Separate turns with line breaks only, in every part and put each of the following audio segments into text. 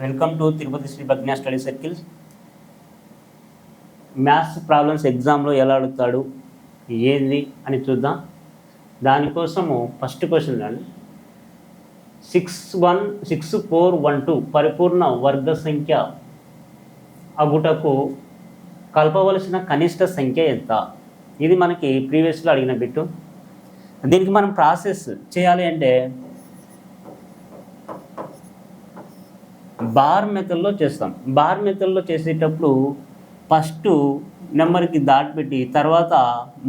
Welcome to Tirupati Sri Pragna study circles. Maths problems ఎగ్జామ్లో ఎలా అడుగుతాడు ఏంది అని చూద్దాం. దానికోసము ఫస్ట్ క్వశ్చన్ అండి six one six four one two పరిపూర్ణ వర్గ సంఖ్య అగుటకు కలపవలసిన కనిష్ట సంఖ్య ఎంత? ఇది మనకి ప్రీవియస్లో అడిగిన బిట్టు. దీనికి మనం ప్రాసెస్ చేయాలి అంటే బార్ మెథడ్లో చేస్తాం. బార్ మెథడ్లో చేసేటప్పుడు ఫస్ట్ నెంబర్కి దాటిపెట్టి తర్వాత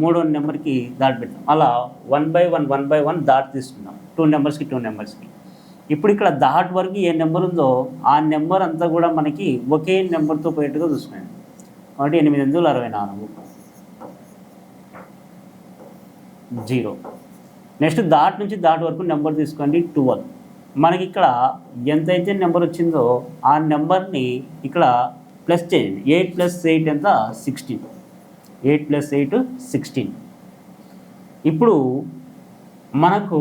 మూడో నెంబర్కి దాటిపెట్టాం అలా one by one one by one దాటి తీసుకున్నాం టూ నెంబర్స్కి టూ నెంబర్స్కి. ఇప్పుడు ఇక్కడ దాట్ వరకు ఏ నెంబర్ ఉందో ఆ నెంబర్ అంతా కూడా మనకి ఒకే నెంబర్తో పోయేట్టుగా చూసుకున్నాం కాబట్టి ఎనిమిది వందల అరవై నాలుగు. జీరో. నెక్స్ట్ దాట్ నుంచి దాట్ వరకు నెంబర్ తీసుకోండి. ట్వెల్వ్ మనకి ఇక్కడ ఎంతైతే నెంబర్ వచ్చిందో ఆ నెంబర్ని ఇక్కడ ప్లస్ చేయండి. ఎయిట్ ప్లస్ ఎయిట్ ఎంత? Sixteen. Eight plus eight sixteen. ఇప్పుడు మనకు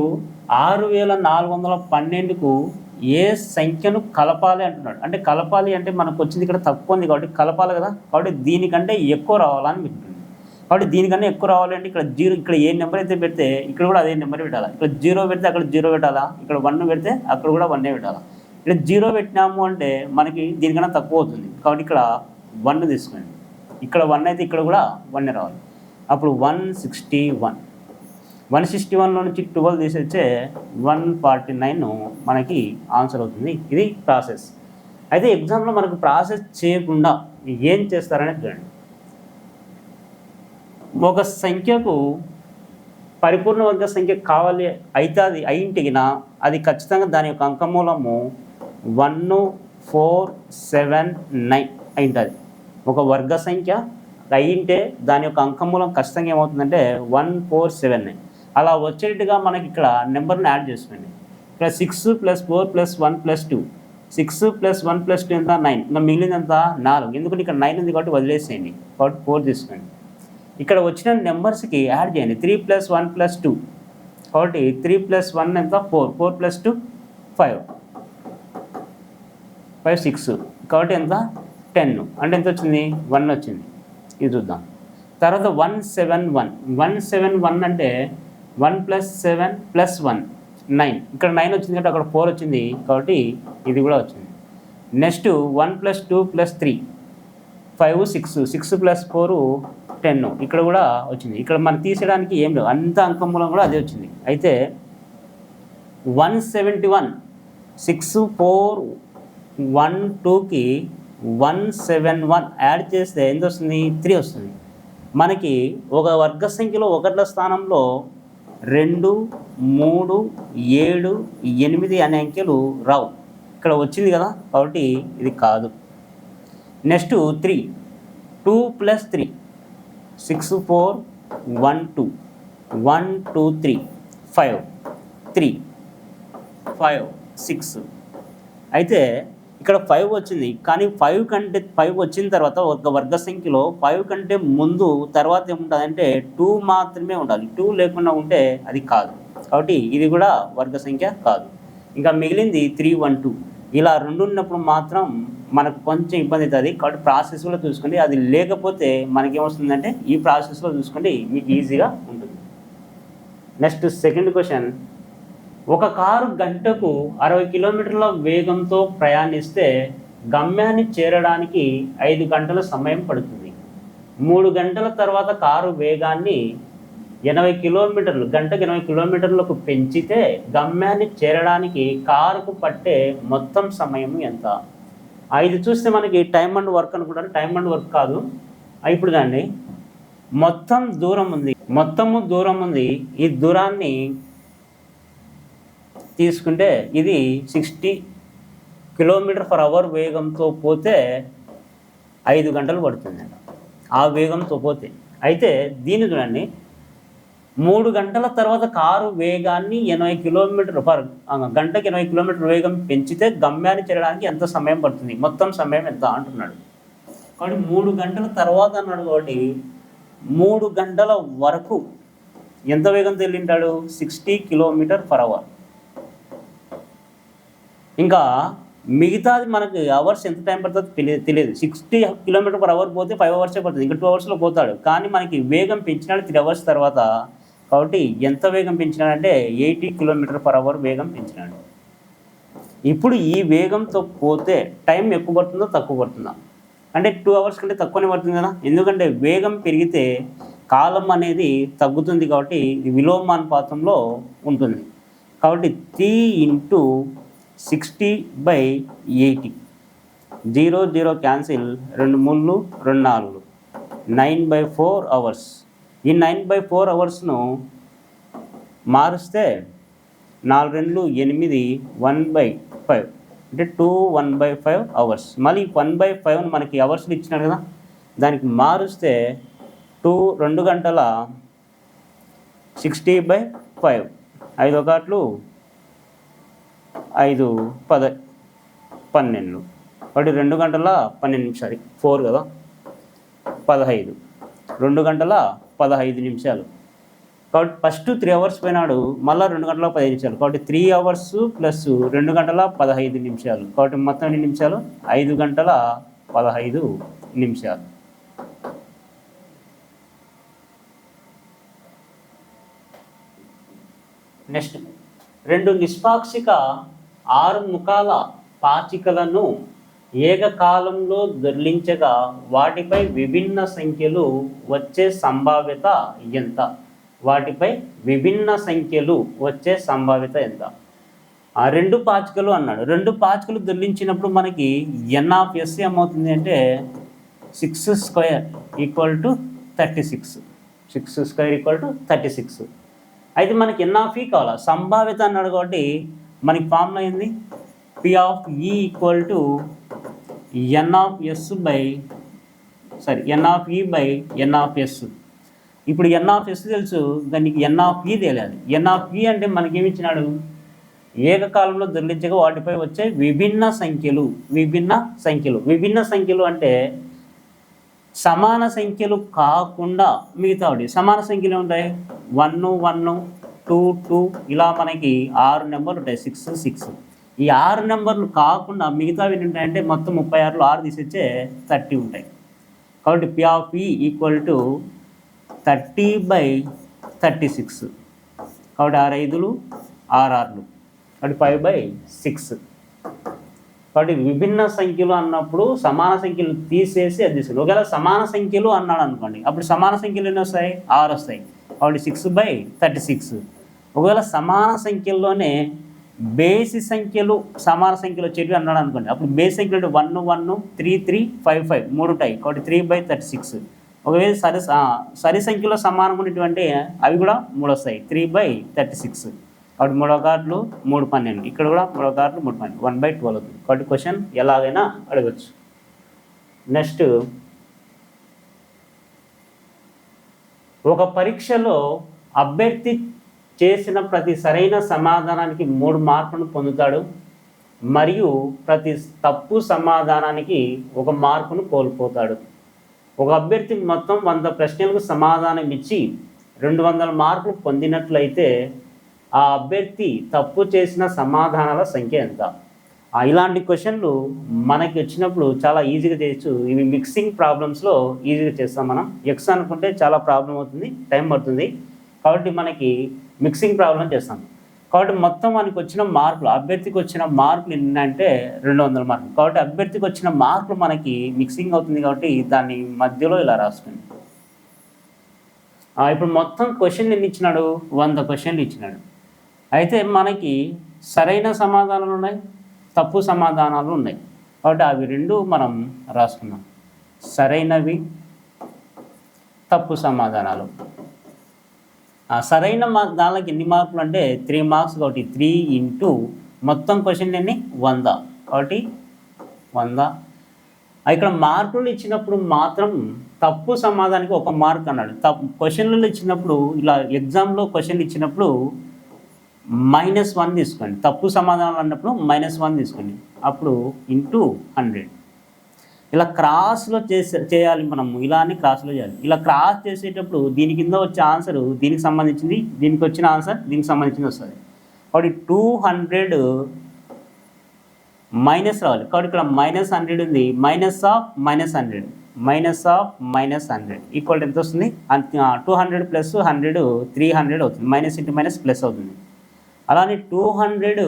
ఆరు వేల నాలుగు వందల పన్నెండుకు ఏ సంఖ్యను కలపాలి అంటున్నాడు. అంటే కలపాలి అంటే మనకు వచ్చింది ఇక్కడ తక్కువ ఉంది కాబట్టి కలపాలి కదా. కాబట్టి దీనికంటే ఎక్కువ రావాలని మీకు కాబట్టి దీనికన్నా ఎక్కువ రావాలంటే ఇక్కడ జీరో ఇక్కడ ఏ నెంబర్ అయితే పెడితే ఇక్కడ కూడా అదే నెంబర్ పెట్టాలా? ఇక్కడ జీరో పెడితే అక్కడ జీరో పెట్టాలా? ఇక్కడ వన్ పెడితే అక్కడ కూడా వన్నే పెట్టాలా? ఇక్కడ జీరో పెట్టినాము అంటే మనకి దీనికన్నా తక్కువ అవుతుంది. కాబట్టి ఇక్కడ వన్ తీసుకోండి. ఇక్కడ వన్ అయితే ఇక్కడ కూడా వన్ రావాలి. అప్పుడు one sixty one. One sixty వన్లో నుంచి ట్వెల్వ్ తీసేచ్చే వన్ ఫార్టీ నైన్ మనకి ఆన్సర్ అవుతుంది. ఇది ప్రాసెస్. అయితే ఎగ్జామ్లో మనకు ప్రాసెస్ చేయకుండా ఏం చేస్తారనేది చూడండి. ఒక సంఖ్యకు పరిపూర్ణ వర్గ సంఖ్య కావాలి అయితే అది అయింటిగిన అది ఖచ్చితంగా దాని యొక్క అంకమూలము వన్ ఫోర్ సెవెన్ నైన్ అయింటుంది. ఒక వర్గ సంఖ్య అయింటే దాని యొక్క అంకమూలం ఖచ్చితంగా ఏమవుతుందంటే వన్ ఫోర్ సెవెన్ నైన్. అలా వచ్చేట్టుగా మనకి ఇక్కడ నెంబర్ని యాడ్ చేసుకోండి. ఇక్కడ six plus four plus one plus two. Six plus one plus two ఎంత? నైన్. ఇంకా మిగిలింది ఎంత? నాలుగు. ఎందుకంటే ఇక్కడ నైన్ ఉంది కాబట్టి వదిలేసేయండి. కాబట్టి ఫోర్ తీసుకోండి. ఇక్కడ వచ్చిన నెంబర్స్కి యాడ్ చేయండి. Three plus one plus two కాబట్టి త్రీ ప్లస్ వన్ ఎంత? Four four plus two five five six కాబట్టి ఎంత? టెన్ అంటే ఎంత వచ్చింది? వన్ వచ్చింది. ఇది చూద్దాం. తర్వాత one seven one one seven one అంటే one plus seven plus one nine ఇక్కడ నైన్ వచ్చింది కాబట్టి అక్కడ ఫోర్ వచ్చింది. కాబట్టి ఇది కూడా వచ్చింది. Next one plus two plus three five six six plus four ten ఇక్కడ కూడా వచ్చింది. ఇక్కడ మనం తీసేయడానికి ఏం లేవు. అంత అంకమూలం కూడా అదే వచ్చింది. అయితే one seventy one six four one టూకి వన్ సెవెన్ వన్ యాడ్ చేస్తే ఎంత వస్తుంది? త్రీ వస్తుంది. మనకి ఒక వర్గ సంఖ్యలో ఒకట్ల స్థానంలో రెండు మూడు ఏడు ఎనిమిది అనే అంకెలు రావు. ఇక్కడ వచ్చింది కదా. కాబట్టి ఇది కాదు. Next three. Two plus three. Six four one two. One two three. Five. Three. Five six. అయితే ఇక్కడ ఫైవ్ వచ్చింది. కానీ ఫైవ్ కంటే ఫైవ్ వచ్చిన తర్వాత ఒక వర్గ సంఖ్యలో ఫైవ్ కంటే ముందు తర్వాత ఏముంటుంది అంటే టూ మాత్రమే ఉండాలి. టూ లేకుండా ఉంటే అది కాదు. కాబట్టి ఇది కూడా వర్గ సంఖ్య కాదు. ఇంకా మిగిలింది త్రీ వన్ టూ. ఇలా రెండు ఉన్నప్పుడు మాత్రం మనకు కొంచెం ఇబ్బంది అవుతుంది. కాబట్టి ప్రాసెస్లో చూసుకోండి. అది లేకపోతే మనకేమొస్తుందంటే ఈ ప్రాసెస్లో చూసుకోండి మీకు ఈజీగా ఉంటుంది. నెక్స్ట్ సెకండ్ క్వశ్చన్ ఒక కారు గంటకు అరవై కిలోమీటర్ల వేగంతో ప్రయాణిస్తే గమ్యాన్ని చేరడానికి ఐదు గంటల సమయం పడుతుంది. మూడు గంటల తర్వాత కారు వేగాన్ని ఎనభై కిలోమీటర్లు గంటకు ఎనభై కిలోమీటర్లకు పెంచితే గమ్యాన్ని చేరడానికి కారుకు పట్టే మొత్తం సమయం ఎంత? ఐదు చూస్తే మనకి టైం అండ్ వర్క్ అనుకుంటారు. టైం అండ్ వర్క్ కాదు. ఇప్పుడు దాన్ని మొత్తం దూరం ఉంది. మొత్తము దూరం ఉంది. ఈ దూరాన్ని తీసుకుంటే ఇది సిక్స్టీ కిలోమీటర్ ఫర్ అవర్ వేగంతో పోతే ఐదు గంటలు పడుతుంది ఆ వేగంతో పోతే. అయితే దీన్ని చూడండి. మూడు గంటల తర్వాత కారు వేగాన్ని ఎనభై కిలోమీటర్ పర్ గంటకి ఎనభై కిలోమీటర్ వేగం పెంచితే గమ్యాన్ని చేరడానికి ఎంత సమయం పడుతుంది? మొత్తం సమయం ఎంత అంటున్నాడు. కాబట్టి మూడు గంటల తర్వాత అన్నాడు కాబట్టి మూడు గంటల వరకు ఎంత వేగం వెళ్ళింటాడు సిక్స్టీ కిలోమీటర్ పర్ అవర్. ఇంకా మిగతాది మనకి అవర్స్ ఎంత టైం పడుతుందో తెలియదు. సిక్స్టీ కిలోమీటర్ పర్ అవర్ పోతే ఫైవ్ అవర్సే పడుతుంది. ఇంకా టూ అవర్స్లో పోతాడు. కానీ మనకి వేగం పెంచినాడు త్రీ అవర్స్ తర్వాత కాబట్టి ఎంత వేగం పెంచినాడంటే ఎయిటీ కిలోమీటర్ పర్ అవర్ వేగం పెంచినాడు. ఇప్పుడు ఈ వేగంతో పోతే టైం ఎక్కువ పడుతుందో తక్కువ పడుతుందా? అంటే టూ అవర్స్ కంటే తక్కువనే పడుతుంది కదా? ఎందుకంటే వేగం పెరిగితే కాలం అనేది తగ్గుతుంది కాబట్టి ఇది విలోమానుపాతంలో ఉంటుంది. కాబట్టి three into sixty by eighty. Zero zero cancel రెండు మూడు రెండు నాలుగు. Nine by four hours. ఈ నైన్ బై ఫోర్ అవర్స్ను మారుస్తే నాలుగు రెండు ఎనిమిది వన్ బై ఫైవ్. అంటే two one by five hours. మళ్ళీ వన్ బై ఫైవ్ మనకి అవర్స్లు ఇచ్చినాడు కదా దానికి మారుస్తే టూ రెండు గంటల సిక్స్టీ బై ఫైవ్. ఐదు ఒకట్లు ఐదు పద పన్నెండు. ఒకటి రెండు గంటల పన్నెండు నిమిషాలు. ఫోర్ కదా పదహైదు. రెండు గంటల పదహైదు నిమిషాలు. కాబట్టి ఫస్ట్ త్రీ అవర్స్ పోయినాడు మళ్ళీ రెండు గంటల పదిహేను నిమిషాలు. కాబట్టి త్రీ అవర్స్ ప్లస్ రెండు గంటల పదహైదు నిమిషాలు. కాబట్టి మొత్తం ఎన్ని నిమిషాలు? ఐదు గంటల పదహైదు నిమిషాలు. నెక్స్ట్. రెండు నిష్పాక్షిక ఆరు ముఖాల పాచికలను ఏకకాలంలో దొర్లించగా వాటిపై విభిన్న సంఖ్యలు వచ్చే సంభావ్యత ఎంత? వాటిపై విభిన్న సంఖ్యలు వచ్చే సంభావ్యత ఎంత? ఆ రెండు పాచికలు అన్నాడు. రెండు పాచికలు దొర్లించినప్పుడు మనకి ఎన్ ఆఫ్ ఎస్ ఏమవుతుంది అంటే six square equal to thirty six six square equal to thirty six అయితే మనకి ఎన్ ఆఫ్ ఈ కావాలా? సంభావ్యత అన్నాడు కాబట్టి మనకి ఫార్ములా అయింది P of E equal to n of S by sorry n of E by n of S ఇప్పుడు ఎన్ ఆఫ్ ఎస్ తెలుసు దానికి ఎన్ ఆఫ్ ఈ తెలియాలి ఎన్ ఆఫ్ ఈ అంటే మనకేమిచ్చినాడు? ఏకకాలంలో దొర్లించగా వాటిపై వచ్చే విభిన్న సంఖ్యలు విభిన్న సంఖ్యలు. విభిన్న సంఖ్యలు అంటే సమాన సంఖ్యలు కాకుండా మిగతా సమాన సంఖ్యలు ఉంటాయి వన్ వన్ టూ టూ ఇలా మనకి ఆరు నెంబర్లు ఉంటాయి. సిక్స్ సిక్స్ ఈ ఆరు నెంబర్లు కాకుండా మిగతావి ఏంటంటే ఉంటాయంటే మొత్తం ముప్పై ఆరులో ఆరు తీసొచ్చే థర్టీ ఉంటాయి. కాబట్టి P of E equal to thirty by thirty six. కాబట్టి ఆరు ఐదులు ఆరు ఆరులు. కాబట్టి ఫైవ్ బై సిక్స్. కాబట్టి విభిన్న సంఖ్యలు అన్నప్పుడు సమాన సంఖ్యలు తీసేసి అది తీసుకుని ఒకవేళ సమాన సంఖ్యలు అన్నాడు అనుకోండి అప్పుడు సమాన సంఖ్యలు ఎన్ని వస్తాయి? ఆరు వస్తాయి. కాబట్టి సిక్స్ బై థర్టీ సిక్స్. ఒకవేళ సమాన సంఖ్యల్లోనే బేసి సంఖ్యలు సమాన సంఖ్యలు వచ్చేటివి అన్నాడు అనుకోండి. అప్పుడు బేసి సంఖ్యలు one one three three five five మూడు ఉంటాయి. కాబట్టి త్రీ బై థర్టీ సిక్స్ ఒకవేళ సరి సరి సంఖ్యలో సమానం ఉన్నటువంటి అవి కూడా మూడు వస్తాయి. త్రీ బై థర్టీ సిక్స్ కాబట్టి మూడో కార్డులు మూడు పన్నెండు. ఇక్కడ కూడా మూడో కార్డులు మూడు పన్నెండు. వన్ బై ట్వెల్వ్ అవుతుంది. కాబట్టి క్వశ్చన్ ఎలాగైనా అడగచ్చు. నెక్స్ట్ ఒక పరీక్షలో అభ్యర్థి చేసిన ప్రతి సరైన సమాధానానికి మూడు మార్కులను పొందుతాడు. మరియు ప్రతి తప్పు సమాధానానికి ఒక మార్కును కోల్పోతాడు. ఒక అభ్యర్థి మొత్తం వంద ప్రశ్నలకు సమాధానం ఇచ్చి రెండు వందల మార్కులు పొందినట్లయితే ఆ అభ్యర్థి తప్పు చేసిన సమాధానాల సంఖ్య ఎంత? ఇలాంటి క్వశ్చన్లు మనకి వచ్చినప్పుడు చాలా ఈజీగా చేయొచ్చు. ఇవి మిక్సింగ్ ప్రాబ్లమ్స్లో ఈజీగా చేస్తాం మనం. ఎక్స్ అనుకుంటే చాలా ప్రాబ్లం అవుతుంది టైం పడుతుంది. కాబట్టి మనకి మిక్సింగ్ ప్రాబ్లం చేస్తాం కాబట్టి మొత్తం మనకి వచ్చిన మార్కులు అభ్యర్థికి వచ్చిన మార్కులు ఎన్నంటే రెండు వందల మార్కులు. కాబట్టి అభ్యర్థికి వచ్చిన మార్కులు మనకి మిక్సింగ్ అవుతుంది కాబట్టి దాన్ని మధ్యలో ఇలా రాసుకోండి ఇప్పుడు మొత్తం క్వశ్చన్ ఎన్ని ఇచ్చినాడు? వంద క్వశ్చన్లు ఇచ్చినాడు. అయితే మనకి సరైన సమాధానాలు ఉన్నాయి తప్పు సమాధానాలు ఉన్నాయి. కాబట్టి అవి రెండు మనం రాసుకున్నాం సరైనవి తప్పు సమాధానాలు. సరైన మార్క్ దానికి ఎన్ని మార్కులు అంటే త్రీ మార్క్స్ కాబట్టి త్రీ ఇంటూ మొత్తం క్వశ్చన్ ఎన్ని? వంద. కాబట్టి వంద. ఇక్కడ మార్కులు ఇచ్చినప్పుడు మాత్రం తప్పు సమాధానానికి ఒక మార్క్ అన్నాడు. తప్పు క్వశ్చన్లు ఇచ్చినప్పుడు ఇలా ఎగ్జామ్లో క్వశ్చన్లు ఇచ్చినప్పుడు మైనస్ వన్ తీసుకోండి. తప్పు సమాధానాలు అన్నప్పుడు మైనస్ వన్ తీసుకోండి. అప్పుడు ఇంటూ హండ్రెడ్ ఇలా క్రాస్లో చేసే చేయాలి మనము ఇలా అని క్రాస్లో చేయాలి. ఇలా క్రాస్ చేసేటప్పుడు దీని కింద వచ్చే ఆన్సర్ దీనికి సంబంధించింది దీనికి వచ్చిన ఆన్సర్ దీనికి సంబంధించింది వస్తుంది. కాబట్టి టూ హండ్రెడ్ మైనస్ రావాలి. కాబట్టి ఇక్కడ మైనస్ హండ్రెడ్ ఉంది. Minus of minus hundred minus of minus hundred equal ఎంత వస్తుంది? Two hundred plus hundred three hundred అవుతుంది. మైనస్ ఇంటూ మైనస్ ప్లస్ అవుతుంది. అలానే టూ హండ్రెడ్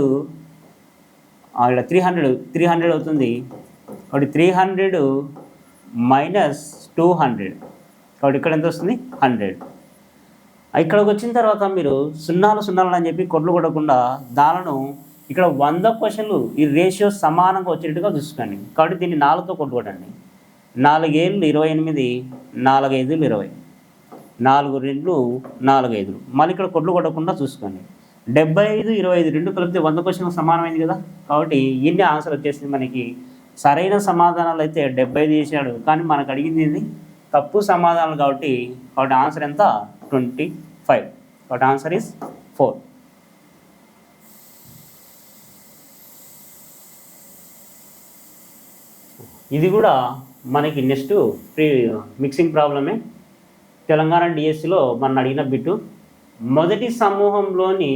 ఇక్కడ త్రీ హండ్రెడ్ త్రీ హండ్రెడ్ అవుతుంది. కాబట్టి three hundred minus two hundred కాబట్టి ఇక్కడ ఎంత వస్తుంది? హండ్రెడ్ ఇక్కడికి వచ్చిన తర్వాత మీరు సున్నాలు సున్నాలు అని చెప్పి కొట్లు కొట్టకుండా దానిను ఇక్కడ వంద క్వశ్చన్లు ఈ రేషియో సమానంగా వచ్చేట్టుగా చూసుకోండి. కాబట్టి దీన్ని నాలుగుతో కొట్టుకోటండి నాలుగేళ్ళు ఇరవై ఎనిమిది నాలుగైదులు ఇరవై. నాలుగు రెండు నాలుగు ఐదులు. మళ్ళీ ఇక్కడ కొట్లు కొట్టకుండా చూసుకోండి. డెబ్బై ఐదు ఇరవై ఐదు రెండు కలిపితే వంద క్వశ్చన్ సమానమైంది కదా? కాబట్టి ఇన్ని ఆన్సర్ వచ్చేసింది మనకి. సరైన సమాధానాలు అయితే డెబ్బై ఐదు చేశాడు కానీ మనకు అడిగింది ఏంది? తప్పు సమాధానాలు కాబట్టి కాబట్టి ఆన్సర్ ఎంత? Twenty five. కాబట్టి ఆన్సర్ ఈస్ ఫోర్. ఇది కూడా మనకి నెక్స్ట్ ప్రీ మిక్సింగ్ ప్రాబ్లమే. తెలంగాణ డిఎస్సిలో మన అడిగిన బిట్టు మొదటి సమూహంలోని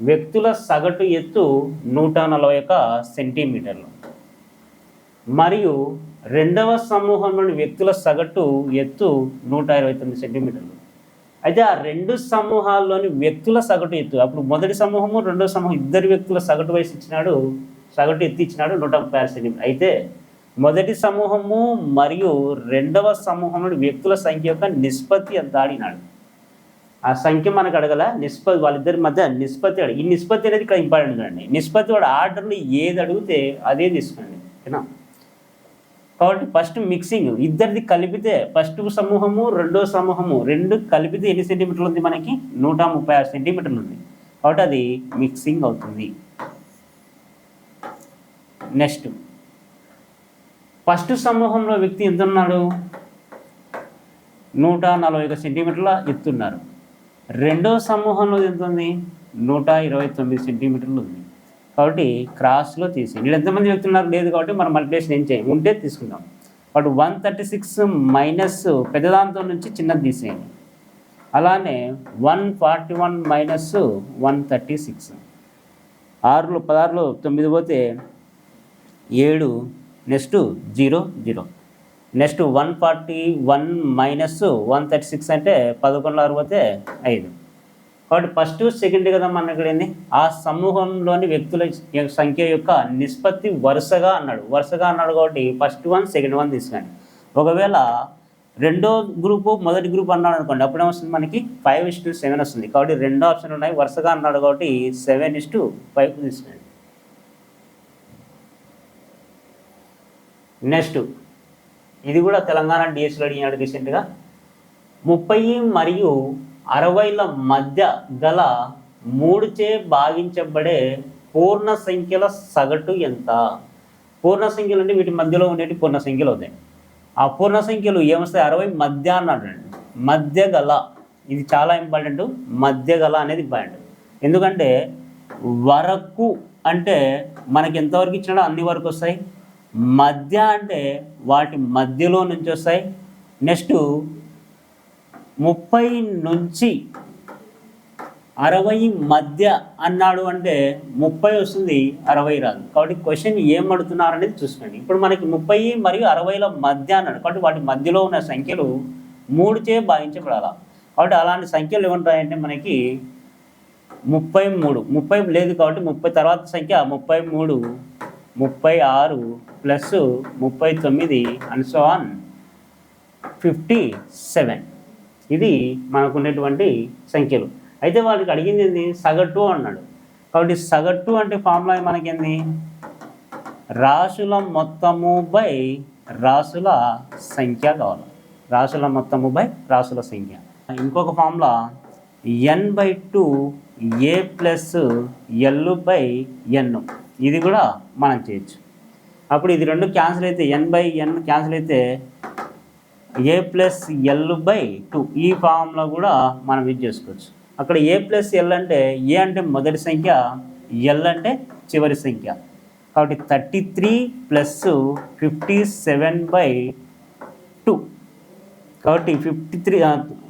వ్యక్తుల సగటు ఎత్తు నూట నలభై ఒక సెంటీమీటర్లు. మరియు రెండవ సమూహంలోని వ్యక్తుల సగటు ఎత్తు నూట ఇరవై తొమ్మిది సెంటీమీటర్లు. అయితే ఆ రెండు సమూహాల్లోని వ్యక్తుల సగటు ఎత్తు అప్పుడు మొదటి సమూహము రెండో సమూహం ఇద్దరు వ్యక్తుల సగటు వయసు ఇచ్చినాడు సగటు ఎత్తు ఇచ్చినాడు నూట ముప్పై ఆరు సెంటీమీటర్. అయితే మొదటి సమూహము మరియు రెండవ సమూహంలోని వ్యక్తుల సంఖ్య యొక్క నిష్పత్తి ఎంత ఆడినాడు ఆ సంఖ్య మనకు అడగల నిష్పత్తి వాళ్ళిద్దరి మధ్య నిష్పత్తి అడిగి ఈ నిష్పత్తి అనేది ఇక్కడ ఇంపార్టెంట్ అండి నిష్పత్తి వాడు ఆర్డర్ని ఏది అడిగితే అదే తీసుకోండి ఓకేనా? కాబట్టి ఫస్ట్ మిక్సింగ్ ఇద్దరిది కలిపితే ఫస్ట్ సమూహము రెండో సమూహము రెండు కలిపితే ఎన్ని సెంటీమీటర్లు ఉంది మనకి? నూట ముప్పై ఆరు సెంటీమీటర్లు ఉంది. కాబట్టి అది మిక్సింగ్ అవుతుంది. నెక్స్ట్ ఫస్ట్ సమూహంలో వ్యక్తి ఎంత ఉన్నాడు? నూట నలభై ఒక సెంటీమీటర్ల ఎత్తున్నారు రెండో సమూహంలో ఎంత ఉంది? నూట ఇరవై తొమ్మిది సెంటీమీటర్లు ఉంది. కాబట్టి క్రాస్లో తీసి. వీళ్ళు ఎంతమంది వ్యక్తులు లేదు కాబట్టి మనం మల్టిప్లేషన్ ఏం చేయం. ఉంటే తీసుకుందాం. కాబట్టి వన్ థర్టీ సిక్స్ మైనస్ పెద్దదాంతో నుంచి చిన్నది తీసేయండి. అలానే one forty one minus one thirty six ఆరులో పదహారులో తొమ్మిది పోతే ఏడు next zero zero. Next one forty one minus one thirty six అంటే పదకొండు ఆరు పోతే ఐదు. కాబట్టి ఫస్ట్ సెకండ్ కదా మన ఇక్కడ ఏంది? ఆ సమూహంలోని వ్యక్తుల సంఖ్య యొక్క నిష్పత్తి వరుసగా అన్నాడు. వరుసగా అన్నాడు కాబట్టి ఫస్ట్ వన్ సెకండ్ వన్ తీసుకోండి. ఒకవేళ రెండో గ్రూపు మొదటి గ్రూప్ అన్నాడు అనుకోండి అప్పుడు ఏమొస్తుంది మనకి? ఫైవ్ ఇస్ టు సెవెన్ వస్తుంది. కాబట్టి రెండో ఆప్షన్ ఉన్నాయి. వరుసగా అన్నాడు కాబట్టి సెవెన్ ఇస్ టు ఫైవ్ తీసుకోండి. నెక్స్ట్ ఇది కూడా తెలంగాణ డిఎస్లో అడిగినాడు రీసెంట్గా ముప్పై మరియు అరవైల మధ్య గల మూడుచే భాగించబడే పూర్ణ సంఖ్యల సగటు ఎంత? పూర్ణ సంఖ్యలు అంటే వీటి మధ్యలో ఉండేటి పూర్ణ సంఖ్యలు అవుతాయి. ఆ పూర్ణ సంఖ్యలు ఏమొస్తాయి? అరవై మధ్య అన్నాడు మధ్య గల ఇది చాలా ఇంపార్టెంట్. మధ్య గల అనేది ఇంపార్టెంట్. ఎందుకంటే వరకు అంటే మనకి ఎంతవరకు ఇచ్చినాడో అన్ని వరకు వస్తాయి. మధ్య అంటే వాటి మధ్యలో నుంచి వస్తాయి. నెక్స్ట్ ముప్పై నుంచి అరవై మధ్య అన్నాడు అంటే ముప్పై వస్తుంది అరవై రాదు. కాబట్టి క్వశ్చన్ ఏం అడుగుతున్నారు అనేది చూసుకోండి. ఇప్పుడు మనకి ముప్పై మరియు అరవైల మధ్య అన్నాడు. కాబట్టి వాటి మధ్యలో ఉన్న సంఖ్యలు మూడు చే భావించబడాలి కాబట్టి అలాంటి సంఖ్యలు ఏమంటాయంటే మనకి ముప్పై మూడు. ముప్పై లేదు కాబట్టి ముప్పై తర్వాత సంఖ్య ముప్పై మూడు ముప్పై ఆరు ప్లస్ ముప్పై తొమ్మిది and so on fifty seven ఇది మనకున్నటువంటి సంఖ్యలు. అయితే వాళ్ళకి అడిగింది ఏంది? సగటు అన్నాడు. కాబట్టి సగటు అంటే ఫార్ములా మనకేంది? రాసుల మొత్తము బై రాసుల సంఖ్య కావాలి. రాసుల మొత్తము బై రాసుల సంఖ్య. ఇంకొక formula n by two a plus l by n. ఇది కూడా మనం చేయొచ్చు. అప్పుడు ఇది రెండు క్యాన్సిల్ అయితే ఎన్ బై ఎన్ క్యాన్సిల్ అయితే a plus l by two ఈ ఫామ్లో కూడా మనం యూజ్ చేసుకోవచ్చు. అక్కడ ఏ ప్లస్ ఎల్ అంటే ఏ అంటే మొదటి సంఖ్య ఎల్ అంటే చివరి సంఖ్య. కాబట్టి thirty three plus fifty seven by two కాబట్టి fifty three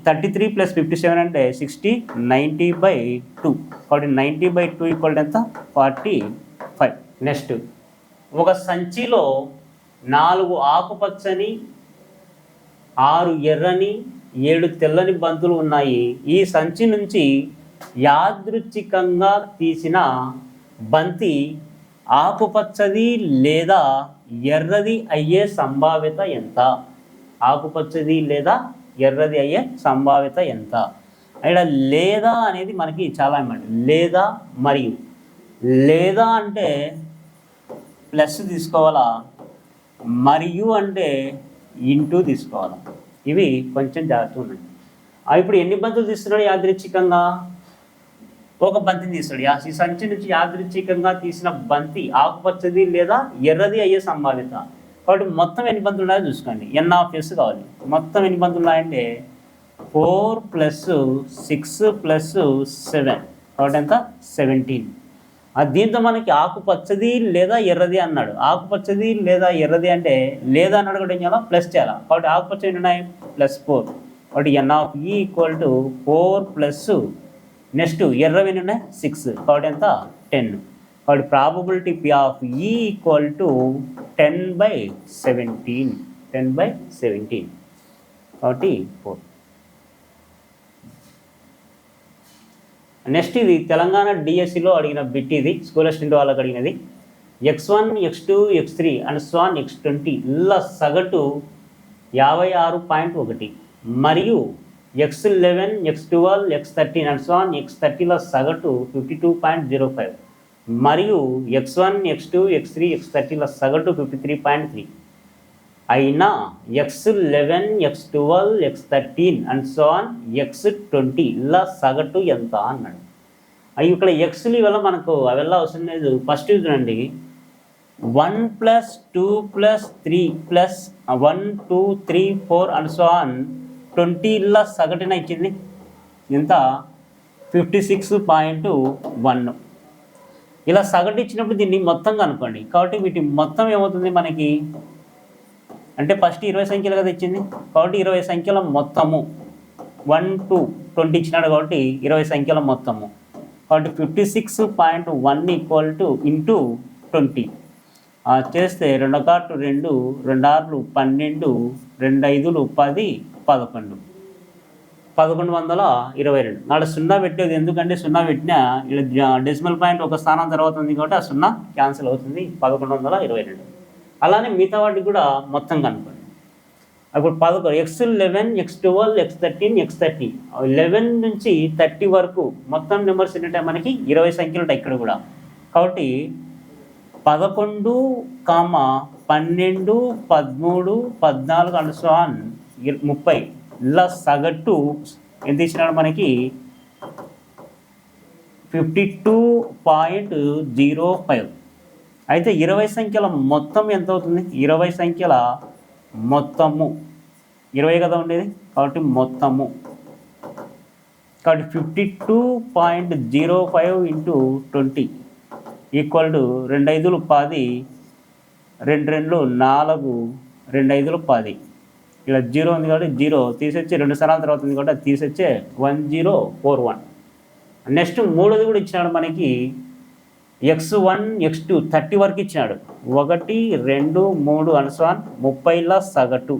thirty three plus fifty seven అంటే సిక్స్టీ నైంటీ బై టూ కాబట్టి నైంటీ బై టూ ఈక్వల్ ఎంత? ఫార్టీ ఫైవ్ నెక్స్ట్ ఒక సంచిలో నాలుగు ఆకుపచ్చని ఆరు ఎర్రని ఏడు తెల్లని బంతులు ఉన్నాయి. ఈ సంచి నుంచి యాదృచ్ఛికంగా తీసిన బంతి ఆకుపచ్చది లేదా ఎర్రది అయ్యే సంభావ్యత ఎంత? ఆకుపచ్చది లేదా ఎర్రది అయ్యే సంభావ్యత ఎంత? ఇక్కడ లేదా అనేది మనకి చాలా ఇంపార్టెంట్ లేదా మరియు. లేదా అంటే ప్లస్ తీసుకోవాలా? మరియు అంటే ఇంటూ తీసుకోవాలి. ఇవి కొంచెం జాగ్రత్త ఉన్నాయి ఆ, ఇప్పుడు ఎన్ని బంతులు తీస్తున్నాడు యాదృచ్ఛికంగా? ఒక బంతిని తీస్తాడు ఈ సంచి నుంచి యాదృచ్ఛికంగా తీసిన బంతి ఆకుపచ్చది లేదా ఎర్రది అయ్యే సంభావ్యత. కాబట్టి మొత్తం ఎన్ని బంతులు ఉన్నాయో చూసుకోండి. ఎన్ ఆఫ్ ఎస్ కావాలి. మొత్తం ఎన్ని బంతులు ఉన్నాయంటే four plus six plus seven కాబట్టి ఎంత? సెవెంటీన్ దీంతో మనకి ఆకుపచ్చది లేదా ఎర్రది? అన్నాడు. ఆకుపచ్చది లేదా ఎర్రది అంటే లేదా అన్నాడు కూడా ఏం చేయాలా? ప్లస్ చేయాలా? కాబట్టి ఆకుపచ్చ ఉన్నాయి? Plus four. కాబట్టి N of E equal to four plus next ఎర్రవి ఉన్నాయి? సిక్స్. కాబట్టి ఎంత? టెన్. కాబట్టి probability P of E equal to ten by seventeen. Ten by seventeen. కాబట్టి ఫోర్. నెక్స్ట్ ఇది తెలంగాణ డిఎస్సిలో అడిగిన బిట్ ఇది. స్కూల్ అసిస్టెంట్ వాళ్ళకి అడిగినది. X one x two x three and so on x twenty ఇలా సగటు యాభై ఆరు పాయింట్ ఒకటి. మరియు x eleven x twelve x thirteen and so on X థర్టీల సగటు fifty two point zero five మరియు X one X two X three X థర్టీల సగటు fifty three point three అయినా X eleven X twelve X thirteen and so on X twenty ఇలా సగటు ఎంత అన్నాడు. అవి ఇక్కడ ఎక్స్లు ఇవల్ల మనకు అవెల్లా అవసరం లేదు. ఫస్ట్ చూడండి. One plus two plus three plus one two three four and so on twenty ఇలా సగటున ఇచ్చింది. ఎంత? Fifty six point one. ఇలా సగటు ఇచ్చినప్పుడు దీన్ని మొత్తం కనుక్కోండి కాబట్టి వీటి మొత్తం ఏమవుతుంది మనకి? అంటే ఫస్ట్ ఇరవై సంఖ్యలు కదా ఇచ్చింది? కాబట్టి ఇరవై సంఖ్యల మొత్తము. వన్ టూ ట్వంటీ ఇచ్చినాడు కాబట్టి ఇరవై సంఖ్యల మొత్తము. కాబట్టి fifty six point one equal to into twenty చేస్తే రెండు కార్టు రెండు రెండు ఆరులు పన్నెండు రెండు ఐదులు పది పదకొండు. పదకొండు వందల ఇరవై రెండు. నాడు సున్నా పెట్టేది ఎందుకంటే సున్నా పెట్టినా ఇలా డెసిమల్ పాయింట్ ఒక స్థానం తర్వాత ఉంది కాబట్టి ఆ సున్నా క్యాన్సిల్ అవుతుంది పదకొండు వందల ఇరవై రెండు. అలానే మిగతా వాటికి కూడా మొత్తం కనుక్కోండి అప్పుడు పదకొండు x eleven x twelve x thirteen x thirty eleven నుంచి థర్టీ వరకు మొత్తం నెంబర్స్ ఏంటంటే మనకి ఇరవై సంఖ్యలు ఉంటాయి ఇక్కడ కూడా. కాబట్టి పదకొండు కామ పన్నెండు పదమూడు పద్నాలుగు అనుసాన్ ముప్పై. ఇలా సగటు ఎంత ఇచ్చినాడు మనకి? Fifty two point zero five. అయితే ఇరవై సంఖ్యల మొత్తం ఎంత అవుతుంది ఇరవై సంఖ్యల మొత్తము. ఇరవై కదా ఉండేది? కాబట్టి మొత్తము. కాబట్టి fifty two point zero five into twenty equal to రెండు ఐదులు పది రెండు రెండు నాలుగు రెండు ఐదులు పది. ఇలా జీరో ఉంది కాబట్టి జీరో తీసొచ్చి రెండు సార్లు తర్వాత ఉంది కాబట్టి తీసొచ్చే one zero four one next మూడోది కూడా ఇచ్చినాడు మనకి x one x two thirty వరకు ఇచ్చినాడు. ఒకటి రెండు మూడు అనుసాన్ ముప్పైల సగటు.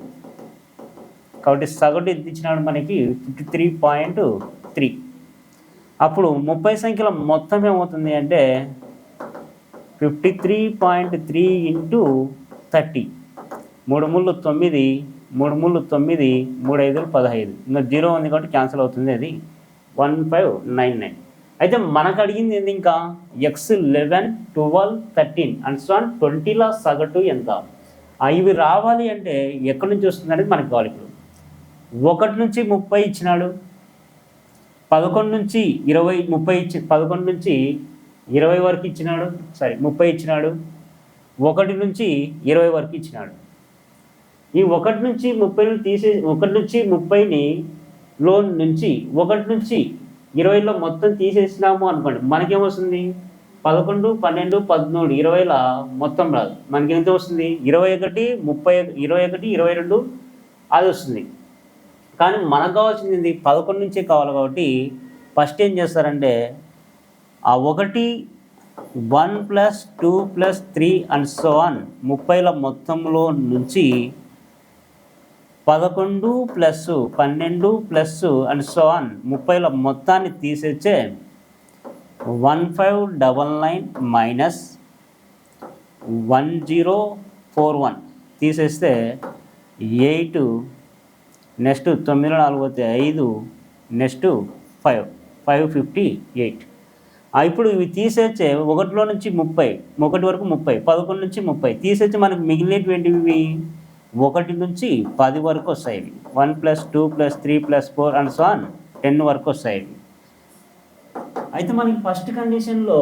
కాబట్టి సగటు ఎంత ఇచ్చినాడు మనకి? Fifty three point three. అప్పుడు ముప్పై సంఖ్యల మొత్తం ఏమవుతుంది అంటే fifty three point three into thirty. మూడు ముళ్ళు తొమ్మిది మూడు ముళ్ళు తొమ్మిది మూడు ఐదులు పదహైదు. ఇంకా జీరో ఉంది కాబట్టి క్యాన్సిల్ అవుతుంది అది. One five nine nine. అయితే మనకు అడిగింది ఏంది ఇంకా? X eleven twelve thirteen and so ట్వంటీలో సగటు ఎంత? ఇవి రావాలి అంటే ఎక్కడి నుంచి వస్తుంది అనేది మనకు కావాలి ఇప్పుడు. ఒకటి నుంచి ముప్పై ఇచ్చినాడు. పదకొండు నుంచి ఇరవై ముప్పై ఇచ్చి పదకొండు నుంచి ఇరవై వరకు ఇచ్చినాడు. సారీ ముప్పై ఇచ్చినాడు. ఒకటి నుంచి ఇరవై వరకు ఇచ్చినాడు. ఈ ఒకటి నుంచి ముప్పైని తీసే ఒకటి నుంచి ముప్పైని లోన్ నుంచి ఒకటి నుంచి ఇరవైలో మొత్తం తీసేసినాము అనుకోండి. మనకేమొస్తుంది? పదకొండు పన్నెండు పదమూడు ఇరవైల మొత్తం రాదు. మనకి ఎంత వస్తుంది ఇరవై ఒకటి ముప్పై ఇరవై ఒకటి ఇరవై రెండు అది వస్తుంది. కానీ మనకు కావాల్సింది ఏంది? పదకొండు నుంచే కావాలి కాబట్టి ఫస్ట్ ఏం చేస్తారంటే ఆ ఒకటి one plus two plus three and so one ముప్పైల మొత్తంలో నుంచి పదకొండు ప్లస్ పన్నెండు ప్లస్ అండ్ సో ఆన్ ముప్పైల మొత్తాన్ని తీసేచ్చే one five double nine minus one zero four one. తీసేస్తే ఎయిట్ నెక్స్ట్ తొమ్మిది నాలుగు పోతే ఐదు next five. Five fifty eight. ఇప్పుడు ఇవి తీసేచ్చే ఒకటిలో నుంచి ముప్పై ఒకటి వరకు ముప్పై పదకొండు నుంచి ముప్పై. తీసేచ్చి మనకు మిగిలినటువంటివి ఒకటి నుంచి పది వరకు వస్తాయి. One plus two plus three plus four and so on ten వరకు వస్తాయి. అయితే మనకి ఫస్ట్ కండిషన్లో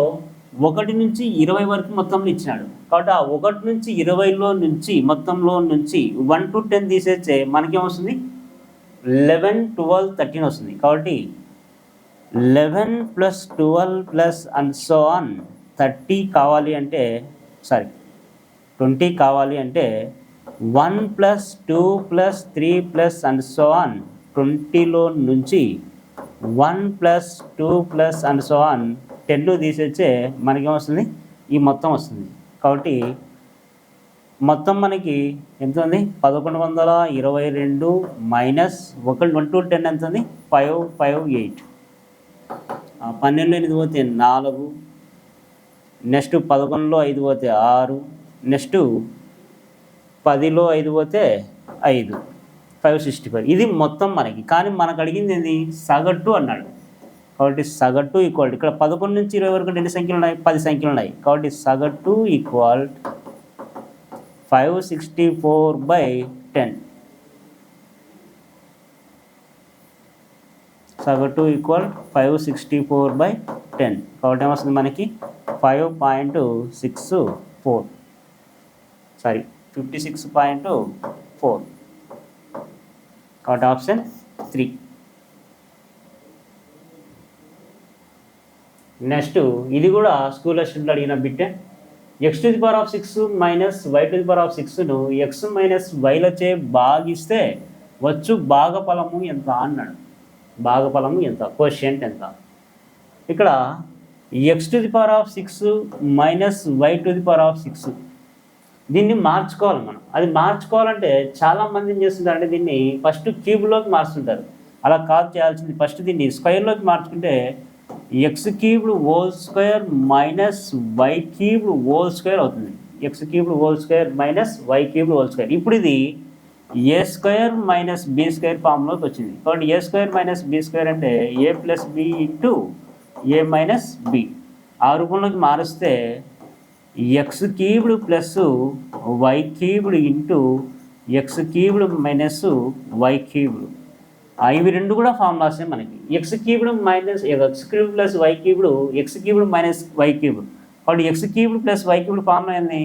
ఒకటి నుంచి ఇరవై వరకు మొత్తంలో ఇచ్చినాడు. కాబట్టి ఆ ఒకటి నుంచి ఇరవైలో నుంచి మొత్తంలో నుంచి వన్ టు టెన్ తీసేస్తే మనకేమొస్తుంది? లెవెన్ ట్వెల్వ్ థర్టీన్ వస్తుంది. కాబట్టి eleven plus twelve plus and so on thirty కావాలి అంటే సారీ ట్వంటీ కావాలి అంటే one plus two plus three plus and so on ట్వంటీలో నుంచి one plus two plus and so on ten తీసేచ్చే మనకేమొస్తుంది ఈ మొత్తం వస్తుంది. కాబట్టి మొత్తం మనకి ఎంత ఉంది? పదకొండు వందల ఇరవై రెండు మైనస్ ఒకటి వన్ టు టెన్ ఎంత ఉంది? Five five eight. పన్నెండు ఎనిమిది పోతే నాలుగు నెక్స్ట్ పదకొండులో ఐదు పోతే ఆరు నెక్స్ట్ పదిలో ఐదు పోతే ఐదు. ఫైవ్ సిక్స్టీ ఫైవ్ ఇది మొత్తం మనకి. కానీ మనకు అడిగింది ఏంది? సగటు అన్నాడు. కాబట్టి సగటు ఈక్వల్ ఇక్కడ పదకొండు నుంచి ఇరవై వరకు ఎన్ని సంఖ్యలు ఉన్నాయి? పది సంఖ్యలు ఉన్నాయి. కాబట్టి సగటు equal five sixty four by ten సగటు equal five sixty four by ten కాబట్టి ఏమొస్తుంది మనకి? Five point six four sorry fifty six point four కాబట్టి ఆప్షన్ త్రీ నెక్స్ట్ ఇది కూడా స్కూల్ స్టూడెంట్ అడిగిన బిట్టే x to the power of six minus y to the power of సిక్స్ను X minus వైలచే భాగిస్తే వచ్చు భాగఫలము ఎంత అన్నాడు. భాగఫలము ఎంత? క్వశ్చన్ ఎంత? ఇక్కడ x to the power of six minus y to the power of six దీన్ని మార్చుకోవాలి మనం. అది మార్చుకోవాలంటే చాలా మంది ఏం చేస్తుంటారంటే దీన్ని ఫస్ట్ క్యూబ్లోకి మార్చుంటారు అలా కాదు చేయాల్సింది ఫస్ట్ దీన్ని స్క్వేర్లోకి మార్చుకుంటే x cubed whole square minus y cubed whole square అవుతుంది. X cubed whole square minus y cubed whole square ఇప్పుడు ఇది a square minus b square ఫామ్లోకి వచ్చింది. కాబట్టి a square minus b square అంటే a plus b into a minus b ఆ రూపంలోకి మారిస్తే x cubed plus y cubed into x cubed minus y cubed ఇవి రెండు కూడా ఫార్ములాసే మనకి. X cubed minus x cubed plus y cubed x cubed minus y cubed కాబట్టి x cubed plus y cubed formula ఏంది?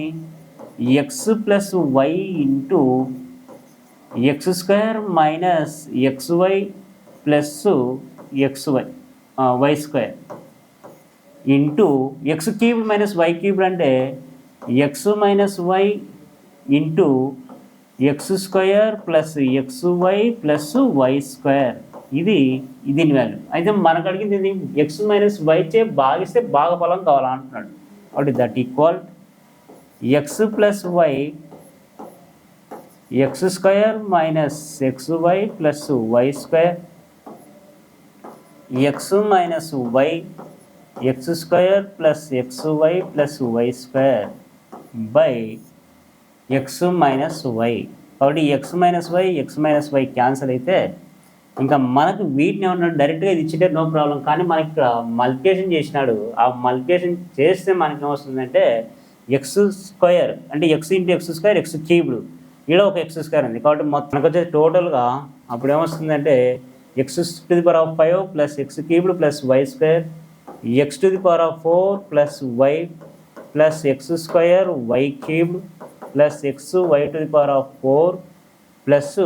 X plus y into x square minus x y plus x y y square into x cubed minus y cubed అంటే x minus y into x square plus x y plus y square ఇది దీని value అయితే మనకు అడిగింది ఇది X minus why చే భాగిస్తే భాగఫలం కావాలంటున్నాడు కాబట్టి that equal x plus y x square minus x y plus y square x minus y x square plus x y plus y square by x minus y. కాబట్టి x minus y x minus y cancel అయితే ఇంకా మనకు వీటిని ఏమన్నా డైరెక్ట్గా ఇది ఇచ్చింటే no problem. కానీ మనకి ఇక్కడ మల్టిప్లికేషన్ చేసినాడు. ఆ మల్టిప్లికేషన్ చేస్తే మనకి ఏమొస్తుందంటే ఎక్స్ స్క్వేర్ అంటే x into x square x cubed. ఈడ ఒక ఎక్స్ స్క్వేర్ ఉంది. కాబట్టి మొత్తం వచ్చేసి టోటల్గా అప్పుడు ఏమొస్తుందంటే x to the power of five plus x cubed plus y square x to the power of four plus y plus x square y cubed plus x y to the power of four plus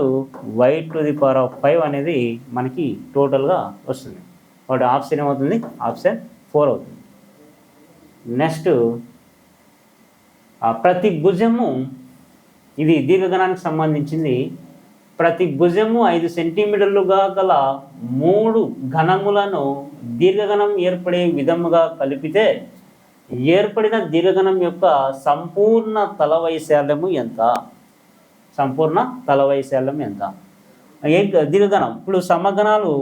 y to the power of five అనేది మనకి టోటల్గా వస్తుంది. కాబట్టి option ఏమవుతుంది? Option four అవుతుంది. Next ప్రతి భుజము ఇది దీర్ఘగణానికి సంబంధించింది ప్రతి భుజము ఐదు సెంటీమీటర్లుగా గల మూడు ఘనములను దీర్ఘగణం ఏర్పడే విధముగా కలిపితే ఏర్పడిన దీర్ఘగణం యొక్క సంపూర్ణ తల వైశాల్యము ఎంత? సంపూర్ణ తల వైశాల్యం ఎంత? ఏ దీర్ఘగణం ఇప్పుడు సమగణాలు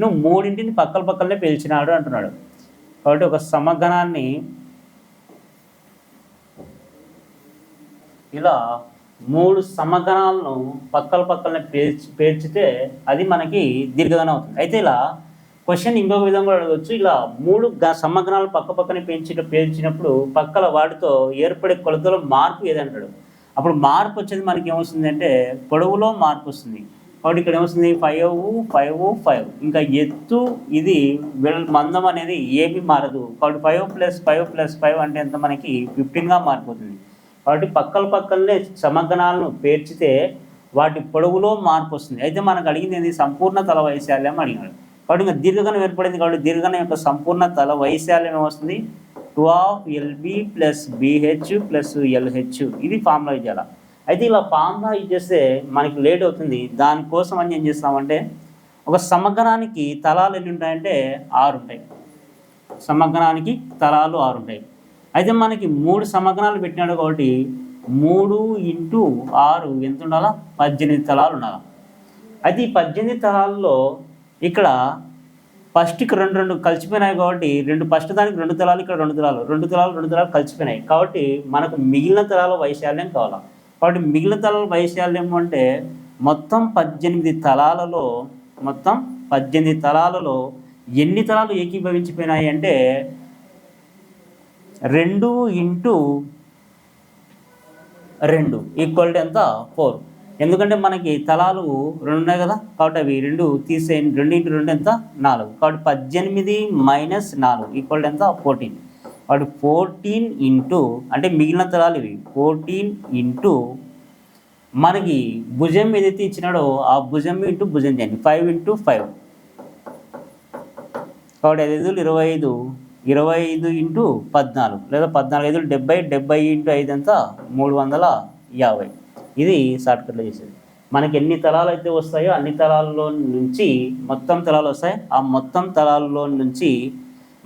నువ్వు మూడింటిని పక్కల పక్కలనే పిలిచినాడు అంటున్నాడు. కాబట్టి ఒక సమగణాన్ని ఇలా మూడు సమగ్రాలను పక్కల పక్కలనే పేర్చి పేర్చితే అది మనకి దీర్ఘగణం అవుతుంది. అయితే ఇలా క్వశ్చన్ ఇంకొక విధంగా అడగవచ్చు ఇలా మూడు గ- పక్క పక్కనే పెంచి పేర్చినప్పుడు పక్కల వాటితో ఏర్పడే కొలతలో మార్పు ఏదంటాడు? అప్పుడు మార్పు వచ్చేది మనకి ఏమొస్తుంది అంటే పొడవులో మార్పు వస్తుంది. కాబట్టి ఇక్కడ ఏమొస్తుంది? Five five five. ఇంకా ఎత్తు ఇది మందం అనేది ఏమీ మారదు. కాబట్టి five plus five plus five అంటే ఎంత? మనకి ఫిఫ్టీన్గా మారిపోతుంది కాబట్టి పక్కల పక్కలనే సమగ్రాలను పేర్చితే వాటి పొడవులో మార్పు వస్తుంది. అయితే మనకు అడిగింది ఏంది? సంపూర్ణ తల వైశాల్యం అడిగాడు. కాబట్టి ఇంకా దీర్ఘగణం ఏర్పడింది కాబట్టి దీర్ఘగణం యొక్క సంపూర్ణ తల వైశాల్యం ఏమొస్తుంది? Two of LB plus BH plus LH. ఇది ఫార్ములా ఇవ్వాలి అయితే ఇలా ఫార్ములా ఇచ్చేస్తే మనకి లేట్ అవుతుంది. దానికోసం అని ఏం చేస్తామంటే ఒక సమగ్రానికి తలాలు ఎన్ని ఉంటాయంటే? ఆరు ఉంటాయి. సమగ్రానికి తలాలు ఆరు ఉంటాయి. అయితే మనకి మూడు సమగ్రాలు పెట్టినాడు కాబట్టి మూడు ఇంటూ ఆరు ఎంత ఉండాలా? పద్దెనిమిది తలాలు ఉండాలి? అయితే ఈ పద్దెనిమిది తలాల్లో ఇక్కడ ఫస్ట్కి రెండు రెండు కలిసిపోయినాయి కాబట్టి రెండు ఫస్ట్ దానికి రెండు తలాలు ఇక్కడ రెండు తలాలు రెండు తలాలు రెండు తలాలు కలిసిపోయినాయి. కాబట్టి మనకు మిగిలిన తలాల వైశాల్యం కావాలి? కాబట్టి మిగిలిన తలాల వైశాల్యం అంటే మొత్తం పద్దెనిమిది తలాలలో మొత్తం పద్దెనిమిది తలాలలో ఎన్ని తలాలు ఏకీభవించిపోయినాయి అంటే రెండు ఇంటూ రెండు ఈక్వల్ టు ఎంత? ఫోర్. ఎందుకంటే మనకి తలాలు రెండు ఉన్నాయి కదా కాబట్టి అవి రెండు తీసేయండి రెండు ఇంటూ రెండు ఎంత? నాలుగు. కాబట్టి పద్దెనిమిది మైనస్ నాలుగు ఈక్వల్ ఎంత? ఫోర్టీన్. కాబట్టి ఫోర్టీన్ ఇంటూ అంటే మిగిలిన తలాలు ఇవి. ఫోర్టీన్ ఇంటూ మనకి భుజం ఏదైతే ఇచ్చినాడో ఆ భుజం ఇంటూ భుజం చేయండి ఫైవ్ ఇంటూ ఫైవ్. కాబట్టి ఐదు ఇరవై ఐదు ఇరవై ఐదు ఇంటూ పద్నాలుగు లేదా పద్నాలుగు ఐదు డెబ్బై డెబ్బై ఇంటూ ఐదు అంతా మూడు వందల యాభై. ఇది షార్ట్కట్లో చేసేది. మనకి ఎన్ని తలాలు అయితే వస్తాయో అన్ని తలాల్లో నుంచి మొత్తం తలాలు వస్తాయి. ఆ మొత్తం తలాల్లో నుంచి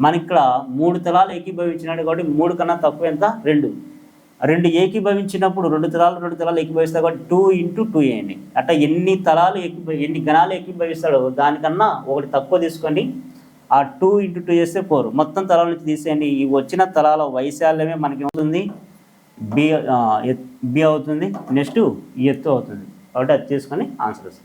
మనకి ఇక్కడ మూడు తలాలు ఏకీభవించినాడు కాబట్టి మూడు కన్నా తక్కువ ఎంత? రెండు. రెండు ఏకీభవించినప్పుడు రెండు తలాలు రెండు తలాలు ఏకీభవిస్తాయి కాబట్టి టూ ఇంటూ టూ వేయండి అట్లా ఎన్ని తలాలు ఏకీభవి ఎన్ని గణాలు ఏకీభవిస్తాడో దానికన్నా ఒకటి తక్కువ తీసుకోండి. ఆ టూ ఇంటూ టూ చేస్తే ఫోర్. మొత్తం తలాల నుంచి తీసేయండి. ఈ వచ్చిన తలాల వైశాల్యమే మనకి ఏమవుతుంది? బి ఎత్- బి అవుతుంది. నెక్స్ట్ ఎత్తు అవుతుంది. కాబట్టి అది తీసుకొని ఆన్సర్ వస్తుంది.